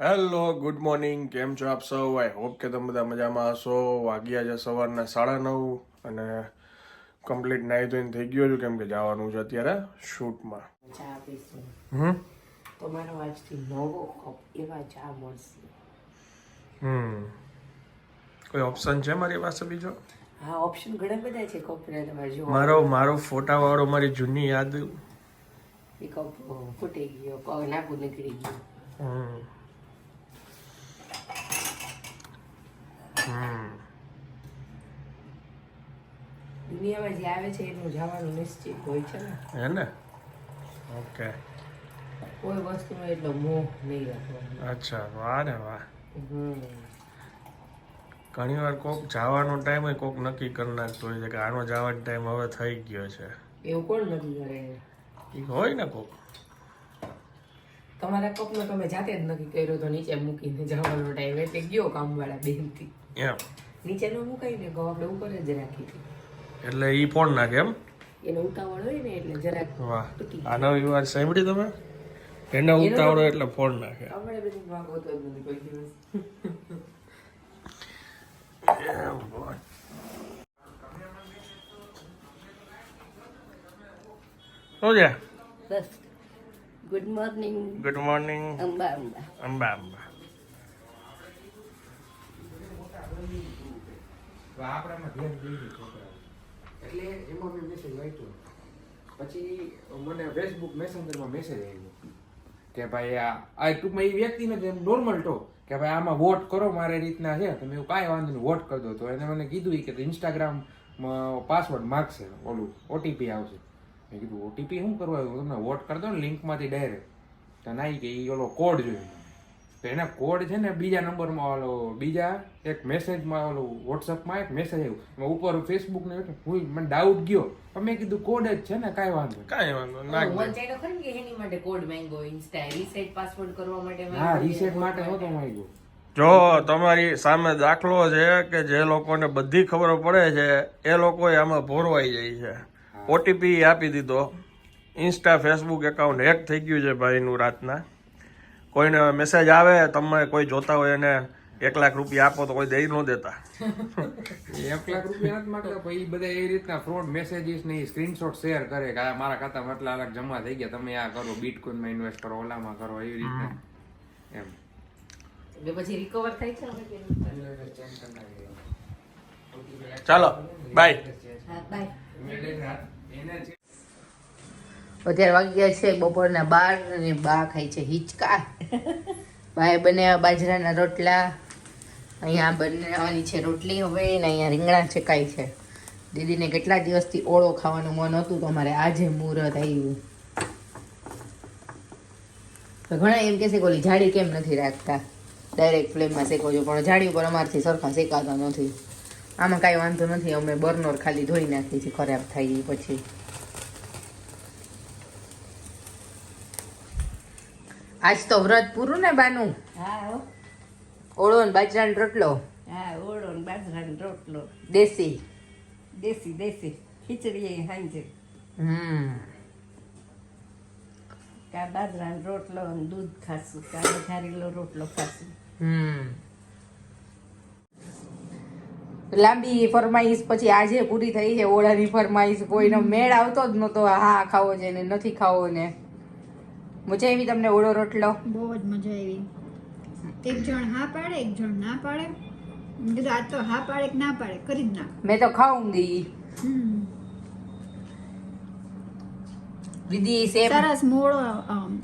Hello good morning કેમ છો આપ સૌ? આઈ હોપ કે તમે બધા મજામાં હશો. વાગ્યા છે સવારના સાડા નવ અને કમ્પ્લીટ નાહી ધોઈને થઈ ગયો છું. કેમ કે જવાનું છે અત્યારે શૂટમાં ચા પીશું હમ? તમારો આજથી નવો કપ એવા ચા મળશે. હમ. કોઈ ઓપ્શન છે મારી પાસે બીજો? હા ઓપ્શન ઘણા બધા છે કપના તમારે જો મારો મારો ફોટાવાળો મારી જૂની યાદ એ કપ ફૂટી ગયો પગ નાકું નીકળી ગયું. હમ. હમ દુનિયામાં જે આવે છે એનું જવાનું નિશ્ચિત હોય છે ને. હે ને? ઓકે. કોઈ વસ્તુનો એટલો મોહ નહીં રાખવાનો. અચ્છા વાહ ને વાહ. ઘણી વાર કોક જવાનો ટાઈમ હોય કોક નક્કી કરી નાખતો હોય છે કે આનો જવાનો ટાઈમ હવે થઈ ગયો છે. એવું કોણ નક્કી કરે હોય ને કોક. તમારા કપનો તમે જાતે જ નક્કી કર્યો તો નીચે મૂકીને જવાનો ટાઈમ એટલે ગયો કામવાળા બેનથી. એમ. નીચે ન મુકાય ને કહો આપણે ઉપર જ રાખી એટલે ઈ ફોન નાખે એમ? એનો ઉતાવળ હોય ને એટલે જરાક વાહ. આ નવી વાત સાંભળી તમે? એનો ઉતાવળ એટલે ફોન નાખે. આપણે બધું વાંક હોતો જ નથી કોઈ દિવસ. છે? બસ. Good morning good morning Amba Amba. આપણામાં ધ્યાન દઈ છોકરા એટલે એમાં મેં મેસેજ વાંચ્યો. પછી મને ફેસબુક મેસેન્જરમાં મેસેજ આવ્યો કે ભાઈ આ ટૂંકમાં એ વ્યક્તિને નોર્મલ ટો કે ભાઈ આમાં વોટ કરો મારે રીતના છે તમે એવું કાંઈ વાંધો નહીં વોટ કરી દો. તો એને મને કીધું કે ઇન્સ્ટાગ્રામ પાસવર્ડ માગશે, ઓલું ઓટીપી આવશે. મેં કીધું ઓટીપી શું કરવા? તમને વોટ કરી દો ને લિંકમાંથી ડાયરેક્ટ તો ના ઈ કે એ ઓલો કોડ જોઈએ તો એના કોડ છે ને બીજા નંબરમાં ઓલો બીજા એક મેસેજમાં ઓલો વોટ્સઅપમાં એક મેસેજ આવ્યો. એમાં ઉપર ફેસબુક ને એટલે હું મને ડાઉટ ગયો. પણ મેં કીધું કોડ જ છે ને કાંઈ વાંધો કાંઈ વાંધો નહીં. નાખ વંચાઈ ખરી કે એની માટે કોડ માંગ્યો ઇન્સ્ટા રીસેટ પાસવર્ડ કરવા માટે હા. રીસેટ માટે હતો માંગ્યો. જો તમારી સામે દાખલો છે કે જે લોકોને બધી ખબર પડે છે એ લોકો આમાં ભોરવાઈ જાય છે. ઓટીપી આપી દીધો. ઇન્સ્ટા ફેસબુક એકાઉન્ટ હેક થઈ ગયું છે ભાઈનું રાતના. કોઈને મેસેજ આવે તમે કોઈ જોતા હોય એને એક લાખ રૂપિયા આપો તો કોઈ દઈ ન દેતા. એક લાખ રૂપિયા નથી માંગતા ભાઈ એ બધા એ રીતના ફ્રોડ મેસેજીસ ને સ્ક્રીનશોટ શેર કરે કે આ મારા ખાતામાં આટલા લાખ જમા થઈ ગયા તમે આ કરો બિટકોઇનમાં ઇન્વેસ્ટ કરો ઓલામાં કરો એવી રીતના. એમ. એટલે પછી રિકવર થાય છે? ચાલો બાય બાય અત્યારે ગયા છે, બપોરના બાર અને બા ખાય છે હિચકા. ભાઈ બને બાજરાના રોટલા. અહીંયા બનાવવાની છે રોટલી હવે ને અહીંયા રીંગણા ચેકાય છે. દીદીને કેટલા દિવસથી ઓળો ખાવાનું મન હતું તો અમારે આજે મુહૂર્ત આવ્યું ઘણા એમ કહેશે કે ઓલી જાડી કેમ નથી રાખતા? ડાયરેક્ટ ફ્લેમમાં શેકો છો, પણ જાડી ઉપર અમારથી સરખા શેકાતા નથી. આમાં કાંઈ વાંધો નથી, અમે બર્નર ખાલી ધોઈ નાખીએ છીએ, ખરાબ ગઈ પછી. આજ તો વ્રત પૂરું ને બાનું? હા ઓળો ને બાજરાનો રોટલો? હા ઓળો ને બાજરાનો રોટલો. દેશી? દેશી દેશી. ખીચડી સાંજે હમ. કા બાજરાનો રોટલો અને દૂધ ખાશું કા વઘારેલો રોટલો ખાશું. હમ. લાંબી ફરમાઈશ પછી આજે પૂરી થઈ છે ઓળાની ફરમાઈશ. કોઈનો મેળ આવતો જ નતો હા ખાવો છે ને નથી ખાવો ને. મજા આવી તમને ઓળો રોટલો? બહુ જ મજા આવી. એક જણ હા પાડે એક જણ ના પાડે. કીધું આ તો હા પાડે કે ના પાડે? કરી જ ના મેં તો ખાઉંગી. દીદી સેમ. સરસ મોળો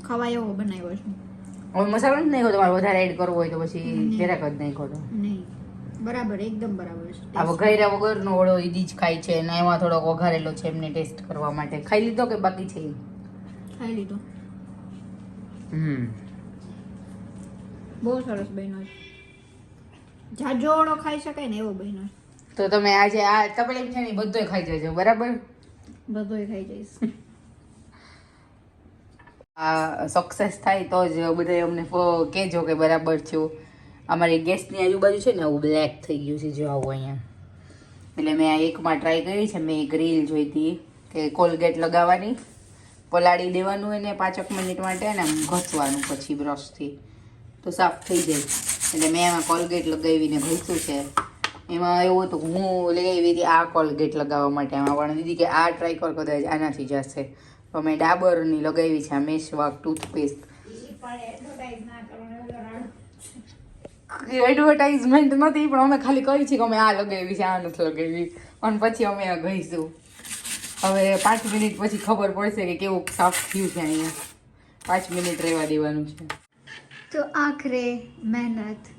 ખવાય એવો બનાવ્યો છે. હવે મસાલો નહીં ખોતો તમારે વધારે એડ કરવો હોય તો પછી જરાક જ નહીં ખોતો નહીં. બરાબર એકદમ બરાબર છે. આ વઘાર્યા વગરનો ઓળો ઈદી જ ખાય છે અને એમાં થોડોક વઘારેલો છે એમને ટેસ્ટ કરવા માટે. ખાઈ લીધો કે બાકી છે? ખાઈ લીધો. હમ. બહુ સરસ બહેનો છે. જાજો ઓળો ખાઈ શકાય ને એવો બહેનો તો તમે આજે આ તપેલી છે ને બધોય ખાઈ જજો બરાબર? બધોય ખાઈ જઈશ. આ સક્સેસ થાય તો જ બધા અમને કહેજો કે બરાબર થયું અમારી ગેસની આજુબાજુ છે ને આવું બ્લેક થઈ ગયું છે જો આવું અહીંયા. એટલે મેં આ એકમાં ટ્રાય કરી છે મેં એક રીલ જોઈ હતી કે કોલગેટ લગાવવાની. પલાળી દેવાનું એને પાંચક મિનિટ માટે ને ઘસવાનું પછી બ્રશથી તો સાફ થઈ જાય. એટલે મેં એમાં કોલગેટ લગાવીને ઘસ્યું છે. એમાં એવું હતું હું લગાવી હતી આ કોલગેટ લગાવવા માટે એમાં, પણ દીધી કે આ ટ્રાય કર કદાચ આનાથી જશે. તો મેં ડાબરની લગાવી છે, આ મેશવાક ટૂથપેસ્ટ એડવર્ટાઇઝમેન્ટ નથી, પણ અમે ખાલી કહી છીએ કે અમે આ લગાવી છે, આ નથી લગાવી. અને પછી અમે આ ગઈશું હવે પાંચ મિનિટ પછી ખબર પડશે કે કેવું સાફ થયું છે અહીંયા. પાંચ મિનિટ રહેવા દેવાનું છે. તો આખરે મહેનત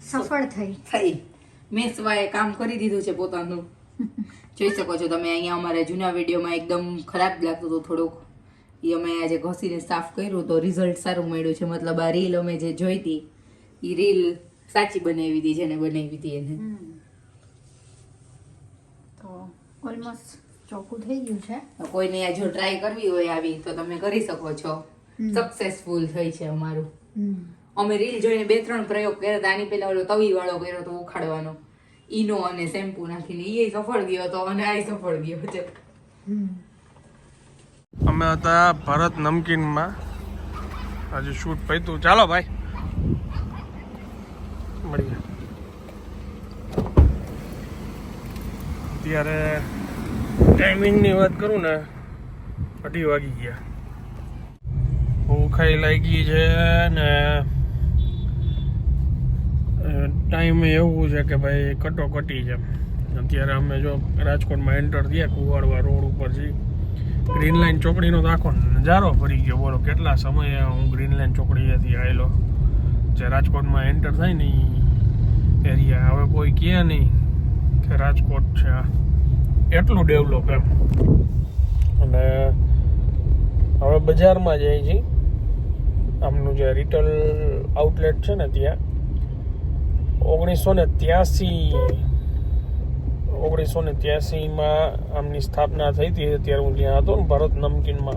સફળ થઈ. થઈ. મેસવાએ કામ કરી દીધું છે પોતાનું. જોઈ શકો છો તમે અહીંયા અમારા જૂના વિડીયોમાં એકદમ ખરાબ લાગતું હતું થોડુંક. એ અમે આજે ઘસીને સાફ કર્યું તો રિઝલ્ટ સારું મળ્યું છે. મતલબ આ રીલ અમે જે જોઈ હતી એ રીલ સાચી બનાવી હતી જેને બનાવી હતી એને. તો ઓલમોસ્ટ ચોખ્ખું થઈ ગયું છે. કોઈને જો ટ્રાય કરવી હોય આવી તો તમે કરી શકો છો. સક્સેસફુલ થઈ છે અમારું. અમે રીલ જોઈને બે ત્રણ પ્રયોગ કર્યા હતા આની પેલા ઓલો તવી વાળો કર્યો હતો ઉખાડવાનો. ઈનો અને શેમ્પુ નાખીને એ સફળ ગયો હતો અને આ સફળ ગયો છે. અમે હતા ભરત નમકીનમાં. આજે શૂટ પૈતું. ચાલો ભાઈ. મળીએ. અત્યારે ટાઈમિંગની વાત કરું ને, અઢી વાગી ગયા. ભૂખાઈ લાગી છે ને ટાઈમ એવું છે કે ભાઈ કટોકટી છે. અત્યારે અમે જો રાજકોટમાં એન્ટર થયા કુવાડવા રોડ ઉપર છીએ ગ્રીન લાઈન ચોકડીનો તો આખો નજારો ફરી ગયો. બોલો, કેટલા સમયે હું ગ્રીન લાઈન ચોકડીએથી આવેલો જે રાજકોટમાં એન્ટર થાય ને એરિયા. હવે કોઈ કહે નહીં કે રાજકોટ છે આ. એટલું ડેવલપ એમ. અને હવે બજારમાં જાય છે. આમનું જે રિટેલ આઉટલેટ છે ને ત્યાં, ઓગણીસો ને ત્યાસી, ઓગણીસો ને ત્યાસીમાં આમની સ્થાપના થઈ હતી ત્યારે હું ત્યાં હતો ને ભારત નમકીનમાં.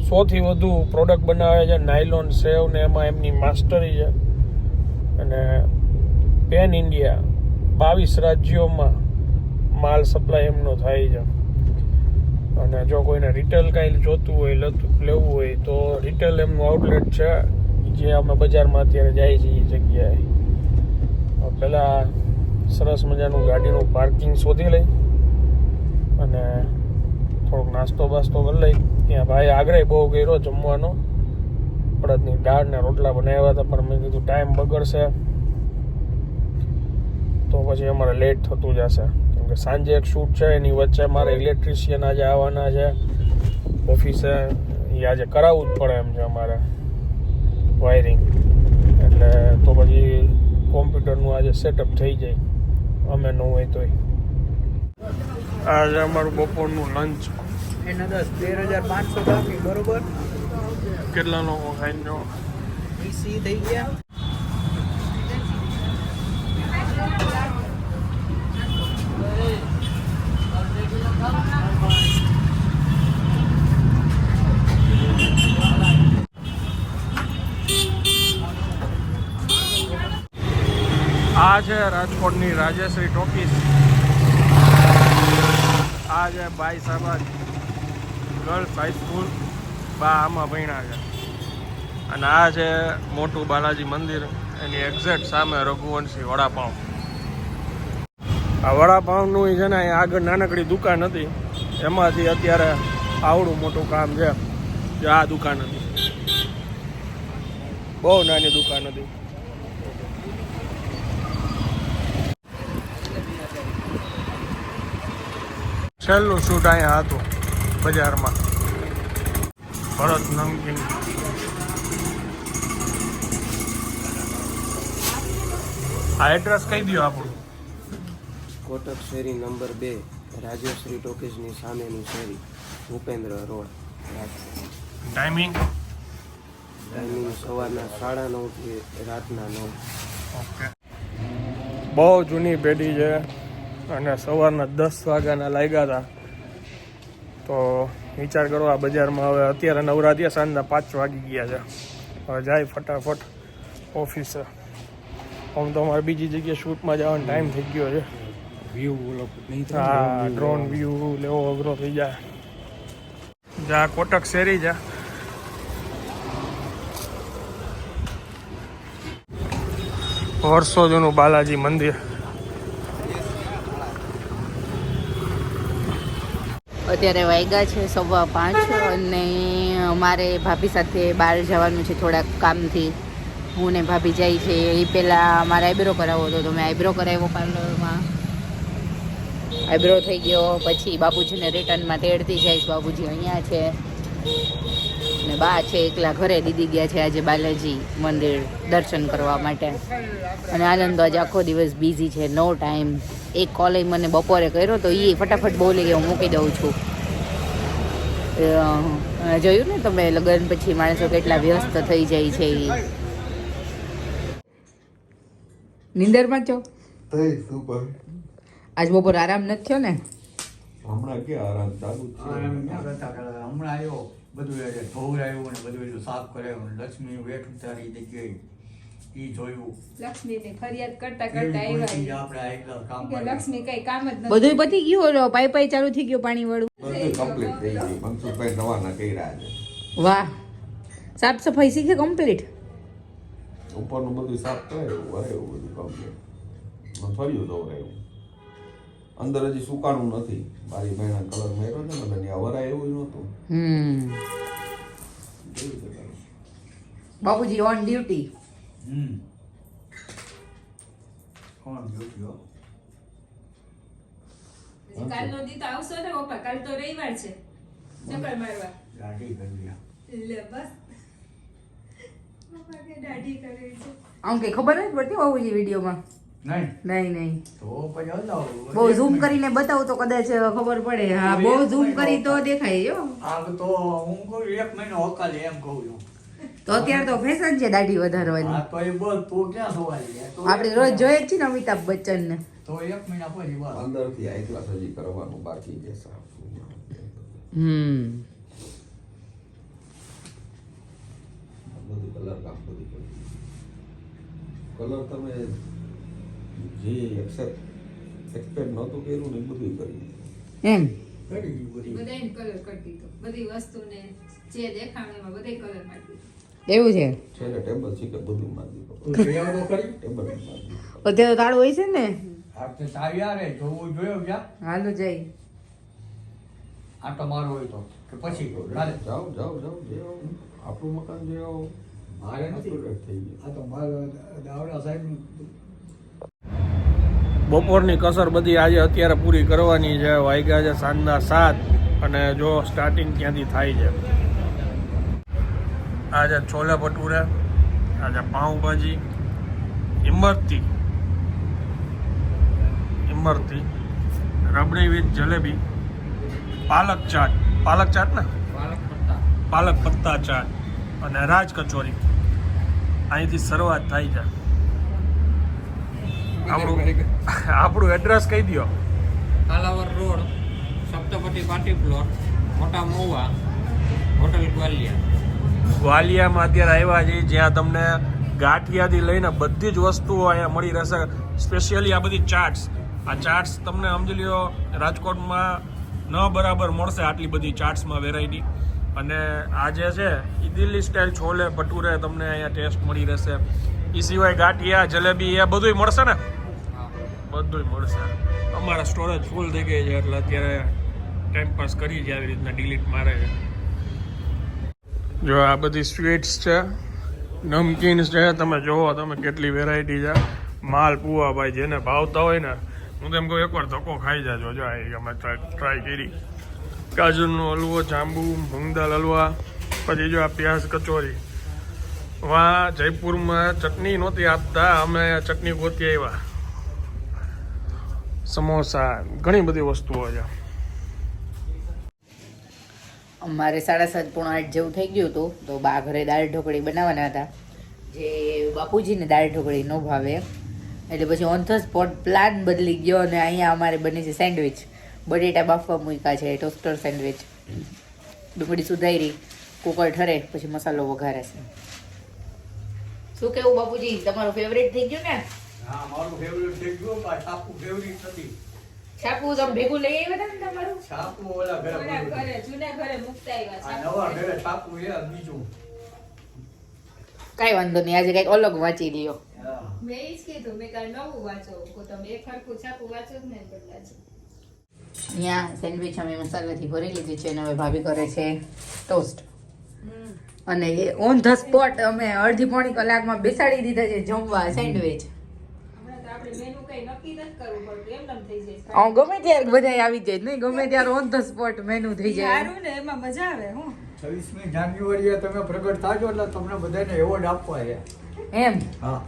સોથી વધુ પ્રોડક્ટ બનાવે છે નાયલોન સેવ ને એમાં એમની માસ્ટરી છે. અને પેન ઇન્ડિયા બાવીસ રાજ્યોમાં માલ સપ્લાય એમનો થાય છે અને જો કોઈને રિટેલ કાંઈ જોતું હોય, લતું, લેવું હોય, તો રિટેલ એમનું આઉટલેટ છે, જે અમે બજારમાં અત્યારે જાય છે એ જગ્યાએ. પહેલાં સરસ મજાનું ગાડીનું પાર્કિંગ શોધી લઈ અને થોડોક નાસ્તો બાસ્તો કરી લઈ. ત્યાં ભાઈ આગ્રહ બહુ કર્યો જમવાનો. અડદની દાળ ને રોટલા બનાવ્યા હતા, પણ મેં કીધું ટાઈમ બગડશે. તો પછી અમારે લેટ થતું જશે. કે સાંજે એક શૂટ છે એની વચ્ચે મારે ઇલેક્ટ્રિશિયન આજે આવવાના છે ઓફિસે એ આજે કરાવવું જ પડે એમ છે અમારે વાયરિંગ એટલે તો પછી કોમ્પ્યુટરનું આજે સેટઅપ થઈ જાય અમે ન હોય તોય. આજે અમારું બપોરનું લંચ એના દસ તેર હજાર પાંચસો બાકી બરોબર? કેટલા લોકો ખાઈને જો ઈસી થઈ ગયા. આ છે રાજકોટની રાજેશ્રી ટોકીસ આ છે બાઈ સાબાદ ગર્લ્સ હાઈસ્કૂલ બા આમાં ભણ્યા છે. અને આ છે મોટું બાલાજી મંદિર, એની એક્ઝેક્ટ સામે રઘુવંશી વડાપાઉં આ વડાપાઉંનું છે ને અહીં આગળ નાનકડી દુકાન હતી. એમાંથી અત્યારે આવડું મોટું કામ છે. જે આ દુકાન હતી. બહુ નાની દુકાન હતી. છેલ્લું શૂટ અહીંયા હતું બજારમાં. ભરત નમકીન. આ એડ્રેસ કહી દો આપણું. કોટક શેરી નંબર બે રાજેશ્રી ટોકીઝની સામેની શેરી ભૂપેન્દ્ર રોડ. ટાઈમિંગ ટાઈમિંગ સવારના સાડા નવથી રાતના નવ. ઓકે બહુ જૂની પેઢી છે. અને સવારના દસ વાગ્યાના લાગ્યા હતા તો વિચાર કરો આ બજારમાં હવે અત્યારે નવરાત્રિયા સાંજના પાંચ વાગી ગયા છે. હવે જાય ફટાફટ ઓફિસે. આમ તો અમારે બીજી જગ્યાએ શૂટમાં જવાનો ટાઈમ થઈ ગયો છે. હા ડ્રોન વ્યૂ લેવો અઘરો થઈ જાય. જા કોટક શેરી જા. વર્ષો જૂનું બાલાજી મંદિર. અત્યારે વાગ્યા છે સવા પાંચ અને અમારે ભાભી સાથે બહાર જવાનું છે થોડાક કામથી. હું ને ભાભી જાય છે. એ પહેલાં મારે આઈબ્રો કરાવવો હતો તો મેં આઈબ્રો કરાવ્યો પાર્લરમાં. આઈબ્રો થઈ ગયો. પછી બાપુજીને રિટર્નમાં તેડતી જઈશ. બાપુજી અહીંયા છે. ને બા છે એકલા ઘરે દીદી ગયા છે આજે બાલાજી મંદિર દર્શન કરવા માટે. અને આનંદ આજે આખો દિવસ બિઝી છે. નો ટાઈમ એક કોલ મને બપોરે કર્યો તો એ ફટાફટ બોલી ગયો. મૂકી દઉં છું. જોયું ને તમે લગ્ન પછી માણસો કેટલા વ્યસ્ત થઈ જાય છે નિંદરમાં છો? આજ બપોર આરામ નથી થયો ને? હમણાં કે આરામ ચાલુ છે? હમણાં આવ્યો બધું ધોવરાયું ને બધું સાફ કરાયું લક્ષ્મી વેઠ ઉતારી જગ્યાએ ઈ જોયું. લક્ષ્મીને ફરિયાદ કરતા કરતા આવ્યા આપણે આટલા કામ કે લક્ષ્મી કઈ કામ જ નથી. બધું પતી ગયું પાઈ પાઈ ચાલુ થઈ ગયું પાણી વાળું. બધું કમ્પ્લીટ થઈ ગયું. મનસુખભાઈ રવાના કર્યા છે. વાહ. સાફ સફાઈ શીખે કમ્પ્લીટ ઉપરનું બધું સાફ કરાયું વરાયું બધું કમ્પ્લીટ ફર્યું દોરાયું અંદર હજી સુકાણું નથી. મારી બહેના કલર માર્યો છે ને ત્યાં વરાય એવું નહોતું. હમ. ઓન છે તમે? બાપુજી ઓન ડ્યુટી કોણ જોયું હો? કાલનો દી તો આવશો ને પપ્પા કાલ તો રવિવાર છે ચક્કર મારવા દાઢી કરી લે બસ પપ્પા કે દાઢી કરે છે આમ કઈ ખબર નથી પડતી બાપુજી વિડીયોમાં નહીં. નહીં નહીં. તો પછી બહુ ઝૂમ કરીને બતાવું તો કદાચ ખબર પડે. હા બહુ ઝૂમ કરી તો દેખાય જો આ તો હું કહું એક મહિનો હકાલી એમ કહું છું. તો અત્યારે તો ફેશન છે દાઢી વધારવાની. તો એ બોલ તું ક્યાં સોવાઈ ગયા આપણે રોજ જોઈએ જ છીએ ને અમિતાભ બચ્ચન ને તો એક મહિના પછી બસ અંદરથી આ એકલા હજી કરવાનું બાકી છે હમ. બધું કલર કામ બધું કલર તમે જે એક્સેપ્ટ એક્સપેક્ટ નહોતું કર્યું ને એ બધું કરી દીધું. એમ? કરી દીધું બધી કલર કરી દીધો. બધી વસ્તુને જે દેખાણ એમાં બધે કલર મારી દીધો. એવું છે? છેલ્લે ટેબલ છે કે બધું મારી દીધું. તું જોયા તો ખરી ટેબલ અત્યારે તો તાળું હોય છે ને? આ તો રે જોવું જોયો ક્યાં હાલો જઈ આટો મારો હોય તો. કે પછી જાઓ જાઓ જાઓ જે આપણું મકાન જે મારે નથી થઈ ગયું. આ તો મારો દાવડા સાહેબ બપોરની કસર બધી આજે અત્યારે પૂરી કરવાની છે. વાગ્યા છે સાંજના સાત અને જો સ્ટાર્ટિંગ ક્યાંથી થાય છે. આજે છોલે ભટુરે આજે પાઉંભાજી ઇમરતી ઇમરતી રબડી વિથ જલેબી પાલક ચાટ પાલક ચાટ ને? પાલક પત્તા. ચાટ અને રાજ કચોરી. અહીંથી શરૂઆત થાય છે. આપણું આપણું એડ્રેસ કહી દો કાલાવર રોડ સપ્તપતિ પાટી પ્લોટ મોટા મોવા હોટલ ગ્વાલિયા ગ્વાલિયામાં અત્યારે આવ્યા છીએ જ્યાં તમને ગાંઠિયાથી લઈને બધી જ વસ્તુઓ અહીંયા મળી રહેશે, સ્પેશિયલી આ બધી ચાટ્સ. આ ચાટ્સ તમને સમજી લ્યો, રાજકોટમાં ન બરાબર મળશે આટલી બધી ચાટ્સમાં વેરાયટી અને આ જે છે એ દિલ્હી સ્ટાઇલ છોલે ભટુરે તમને અહીંયા ટેસ્ટ મળી રહેશે. એ સિવાય ગાંઠિયા, જલેબી, એ બધુંય મળશે ને? બધુંય મળશે. અમારા સ્ટોરેજ ફૂલ થઈ ગઈ છે, એટલે અત્યારે ટાઈમ પાસ કરી છે આવી રીતના ડિલીટ મારે છે. જો આ બધી સ્વીટ્સ છે, નમકીન્સ છે, તમે જોવો તમે કેટલી વેરાયટી છે. માલ પૂવા ભાઈ, જેને ભાવતા હોય ને, હું તો એમ કહું, એકવાર ધક્કો ખાઈ જાજો. જો આ અમે ટ્રાય કરી. કાજુનો હલવો, જાંબુ મૂંગદાલ હલવા, પછી જો આ પ્યાઝ કચોરી. વા જયપુરમાં ચટણી નહોતી આપતા, અમે ચટણી ગોતી આવ્યા. સમોસા, ઘણી બધી વસ્તુઓ છે. અમારે સાડા સાત પોણા આઠ જેવું થઈ ગયું હતું, તો બા ઘરે દાળ ઢોકળી બનાવવાના હતા. જે બાપુજીને દાળ ઢોકળી ન ભાવે. એટલે પછી ઓન ધ સ્પોટ પ્લાન બદલી ગયો અને અહીંયા અમારે બને છે સેન્ડવિચ. બટેટા બાફવા મૂક્યા છે ટોસ્ટર સેન્ડવિચ. ડુંગળી સુધારી, કુકર ઠરે, પછી મસાલો વઘારે છે. શું કેવું બાપુજી? તમારું ફેવરેટ થઈ ગયું ને? હા, મારું ફેવરેટ થઈ ગયું પણ છાપુ ફેવરેટ નથી. છાપું તમે ભેગું લઈ આવ્યા હતા ને તમારું? છાપુ ઓલા ઘરે જૂના ઘરે જૂના ઘરે મુકતા આ આવ્યા નવા ઘરે છાપુ એ બીજું. કાંઈ વાંધો નહીં આજે કંઈક અલગ વાંચી લ્યો. મેં ઈ જ કીધું મેં કાલ નવું વાંચો કો તમે એક હરખું છાપું વાંચો જ નહીં બદલા છે અહીંયા સેન્ડવિચ અમે મસાલાથી ભરી લીધી છે અને હવે ભાભી કરે છે ટોસ્ટ. અને એ ઓન ધ સ્પોટ અમે અડધી પોણી કલાકમાં બેસાડી દીધા છે જમવા સેન્ડવિચ. ગમે ત્યારે બધા આવી જાય નહીં ગમે ત્યારે ઓન ધ સ્પોટ મેનુ થઈ જાય. સારું ને એમાં મજા આવે હું. છવ્વીસમી જાન્યુઆરીએ તમે પ્રગટ થાજો એટલે તમને બધાને એવોર્ડ આપવા છે. એમ? હા.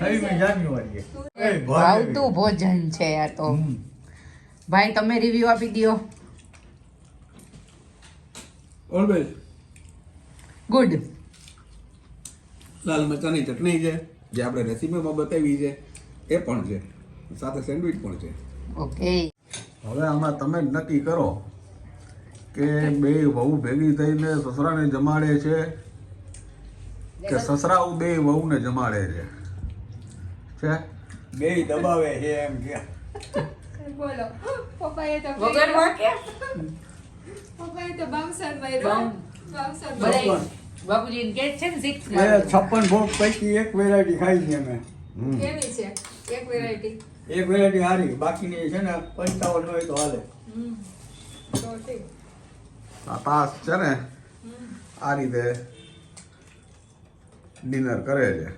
છવ્વીસમી જાન્યુઆરીએ. ભાવતું ભોજન છે આ તો. ભાઈ તમે રિવ્યુ આપી દ્યો. ઓલવેઝ ગુડ લાલ મરચાની ચટણી છે જે આપણે રેસીપીમાં બતાવી છે. એ પણ છે. સાથે સેન્ડવિચ પણ છે. ઓકે. હવે આમાં તમે જ નક્કી કરો કે બે વહુ ભેગી થઈને સસરાને જમાડે છે કે સસરાઓ બે વહુને જમાડે છે? છે? બેય દબાવે છે એમ કે. બોલો. પપ્પાએ તો વગર વાંકે પપ્પાએ તો બામસર માર્યો બામસર બધાય બાપુજી કે છે ને સિક્સ એ છપ્પન ભોગ પૈકી એક વેરાયટી ખાઈ છે અમે. કેવી છે? એક વેરાયટી એક વેરાયટી હારી. બાકીની છે ને પંચાવન હોય તો હાલે. આ તાસ છે ને આ રીતે ડિનર કરે છે.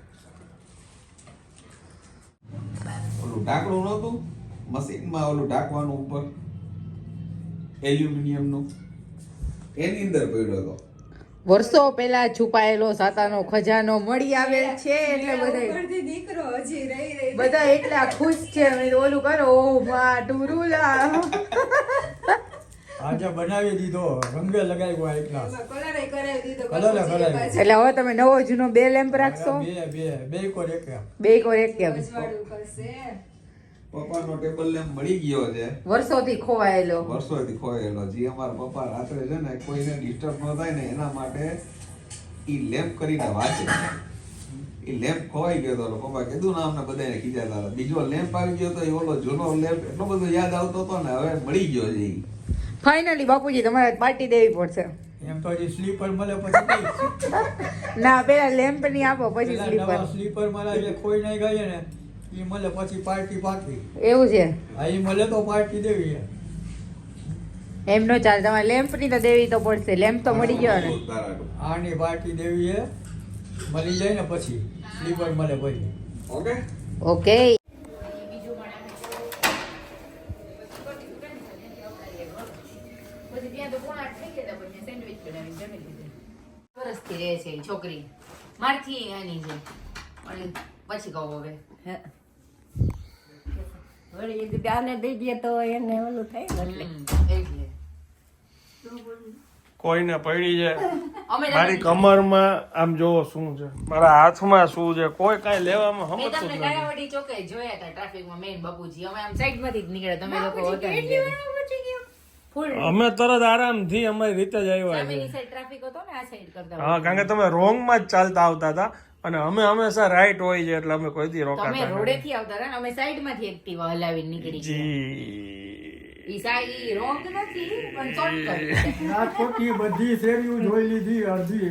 ઓલું ઢાંકણું નહોતું? મશીનમાં ઓલું ઢાંકવાનું ઉપર એલ્યુમિનિયમનું? એની અંદર પડ્યો હતો. વર્ષો પહેલા છુપાયેલો સાતાનો ખજાનો મળી આવેલ છે એટલે બધા દીકરો હજી રહી રહી બધા એટલા ખુશ છે. અમે ઓલું કરો ઓ મા ટુરુલા આજે બનાવી દીધો રંગે લગાવ્યો એટલા કલરે કરાવી દીધો કલરે કરાવી. એટલે હવે તમે નવો જૂનો બે લેમ્પ રાખશો? બે બે બે કોર એક બે કોર એક કેમ કરશે. પપ્પાનો ટેબલ લેમ્પ મળી ગયો છે. વર્ષોથી ખોવાયેલો. વર્ષોથી ખોયેલો જે અમારા પપ્પા રાત્રે છે ને કોઈને ડિસ્ટર્બ ન થાય ને એના માટે ઈ લેમ્પ કરીને વાંચે. ઈ લેમ્પ ખોવાઈ ગયો તો પપ્પા કીધું ને અમને બધાને ખીજાતા હતા. બીજો લેમ્પ આવી ગયો તો એ ઓલો જૂનો લેમ્પ એટલો બધો યાદ આવતો હતો ને હવે મળી ગયો છે ફાઇનલી બાપુજી તમારે પાર્ટી દેવી પડશે. એમ તો હજી સ્લીપર મળે પછી ના પેલા લેમ્પની આપો પછી સ્લીપર સ્લીપર મળે જે ખોઈ નહીં ગયે ને. એ મળે પછી પાર્ટી પાકી. એવું છે? હા ઈ મળે તો પાર્ટી દેવી એમ. નો ચાલે તમારે લેમ્પની તો દેવી તો પડશે. લેમ્પ તો મળી ગયો ને. આની પાર્ટી દેવી એ. મળી જાય ને પછી. સ્લીપર મળે પછી. ઓકે? ઓકે. વર્ષથી રહે છે છોકરી. મારથી આની છે. પણ પછી કહું હવે. વળી એક આને દઈ દે તો એને ઓલું થાય એટલે. કોઈને પડી છે? અમે મારી કમરમાં આમ જોવો શું છે. મારા હાથમાં શું છે? કોઈ કાંઈ લેવામાં સમજતું નથી. કાયાવડી ચોકે જોયા હતા ટ્રાફિકમાં મેન બાપુજી. અમે આમ સાઈડમાંથી જ નીકળ્યા. તમે લોકો હતા અમે તરત આરામથી અમારી રીતે જ આવ્યા છે સામેની સાઈડ ટ્રાફિક હતો ને આ સાઈડ કરતા હા કારણ કે તમે રોંગમાં જ ચાલતા આવતા હતા. અને અમે હંમેશા રાઈટ હોય છે એટલે અમે કોઈ દી રોકાતા રોડે નથી. થી આવતા હતા અમે સાઈડમાંથી એક્ટિવા હલાવી નીકળી જી. ઈ રોંગ નથી પણ શોર્ટકટ રાજકોટની બધી શેરીઓ જોઈ લીધી અડધી.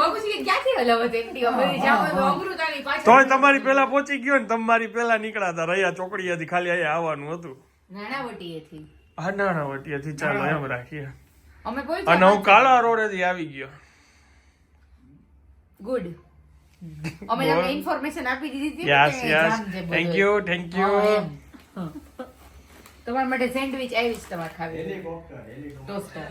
બાપુજી ક્યાંથી હલાવત એક્ટિવા બધી જામો તો અમૃતાની પાછળ તોય તમારી પેલા પહોંચી ગયો ને તમારી પેલા નીકળાતા રહ્યા ચોકડીયાથી ખાલી અહીંયા આવવાનું હતું. નાણાવટીએથી. હા ના ના વટીયાથી ચાલો એમ રાખીએ. અમે અને હું કાળા રોડેથી આવી ગયો. ગુડ અમે તમને ઇન્ફોર્મેશન આપી દીધી હતી yes yes. Thank you thank you તમારા માટે સેન્ડવિચ આવી છે તમારે ખાવી. હેલિકોપ્ટર હેલિકોપ્ટર ટોસ્ટર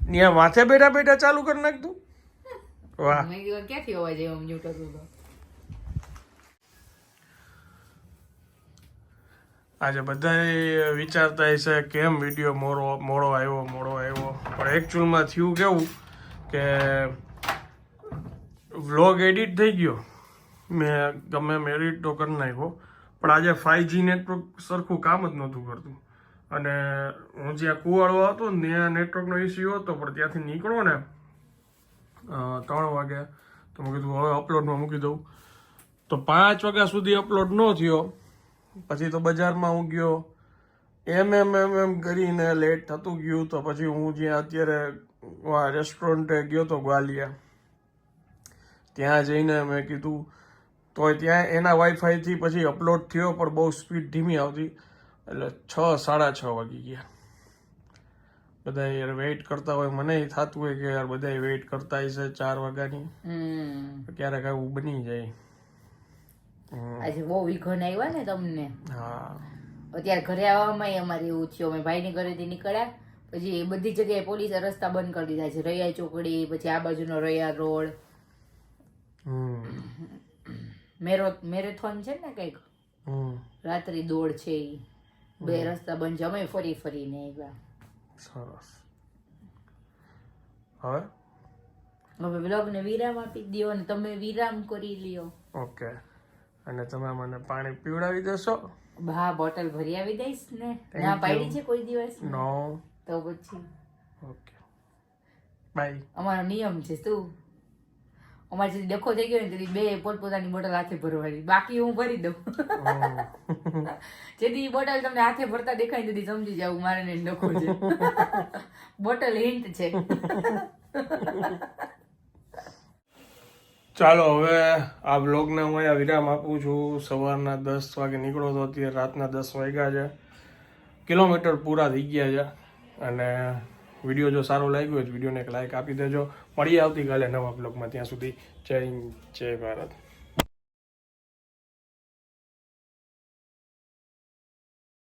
ત્યાં માથે બેઠા બેઠા ચાલુ કરી નાખતું વાહ. મેં કીધું ક્યાંથી અવાજ આવ્યો મ્યુટ હતું આજે બધા વિચારતા હશે કેમ વીડિયો મોડો મોડો આવ્યો મોડો આવ્યો. પણ એકચ્યુઅલમાં થયું કેવું કે વ્લોગ એડિટ થઈ ગયો. મેં ગમે એમ એડિટ તો કરી નાખ્યો. પણ આજે ફાઇવજી નેટવર્ક સરખું કામ જ નહોતું કરતું. અને હું જ્યાં કુવાડો હતો ને ત્યાં નેટવર્કનો ઇસ્યુ હતો, પણ ત્યાંથી નીકળો ને ત્રણ વાગે તો મેં કીધું હવે અપલોડમાં મૂકી દઉં. તો પાંચ વાગ્યા સુધી અપલોડ ન થયો. પછી તો બજારમાં હું ગયો. એમ એમ એમ એમ કરીને લેટ થતું ગયું તો પછી હું જ્યાં અત્યારે રેસ્ટોરન્ટે ગયો તો ગ્વાલિયા. ત્યાં જઈને મેં કીધું તોય ત્યાં એના વાઈફાઈથી પછી અપલોડ થયો પણ બહુ સ્પીડ ધીમી આવતી. એટલે છ સાડા છ વાગી ગયા. બધા યાર વેઇટ કરતા હોય મને થતું હોય કે યાર બધા વેઇટ કરતા હશે ચાર વાગ્યાની. હમ. ક્યારેક આવું બની જાય. આજે બહુ વિઘન આવ્યા ને તમને. હા. અત્યારે ઘરે આવવામાં અમારે એવું થયું. અમે ભાઈની ઘરેથી નીકળ્યા. પછી બધી જગ્યાએ પોલીસે રસ્તા બંધ કરી દીધા છે. રૈયા ચોકડી પછી આ બાજુનો રૈયા રોડ. મેરો મેરેથોન છે ને કંઈક? રાત્રિ દોડ છે એ બે રસ્તા બંધ અમે ફરી ફરીને આવ્યા. સરસ. હવે? હવે બ્લોગને વિરામ આપી દો અને તમે વિરામ કરી લ્યો. ઓકે. અને તમે મને પાણી પીવડાવી દેશો. હા બોટલ ભરી આવી દઈશ ને. ના પાડી છે કોઈ દિવસ? નો તો પછી. ઓકે બાય અમારો નિયમ છે શું? અમારે જે ડખો થઈ ગયો ને તેથી બે પોતપોતાની બોટલ હાથે ભરવાની. બાકી હું ભરી દઉં. જેથી ઈ બોટલ તમને હાથે ભરતા દેખાય તેથી સમજી જાવ મારે ડખો છે. બોટલ હિન્ટ છે. ચાલો હવે આ બ્લોગને હું અહીંયા વિરામ આપું છું. સવારના દસ વાગે નીકળો તો અત્યારે રાતના દસ વાગ્યા છે. કિલોમીટર પૂરા થઈ ગયા છે. અને વીડિયો જો સારો લાગ્યો હોય વિડીયોને એક લાઇક આપી દેજો. મળીએ આવતીકાલે નવા બ્લોગમાં ત્યાં સુધી જય જય ભારત.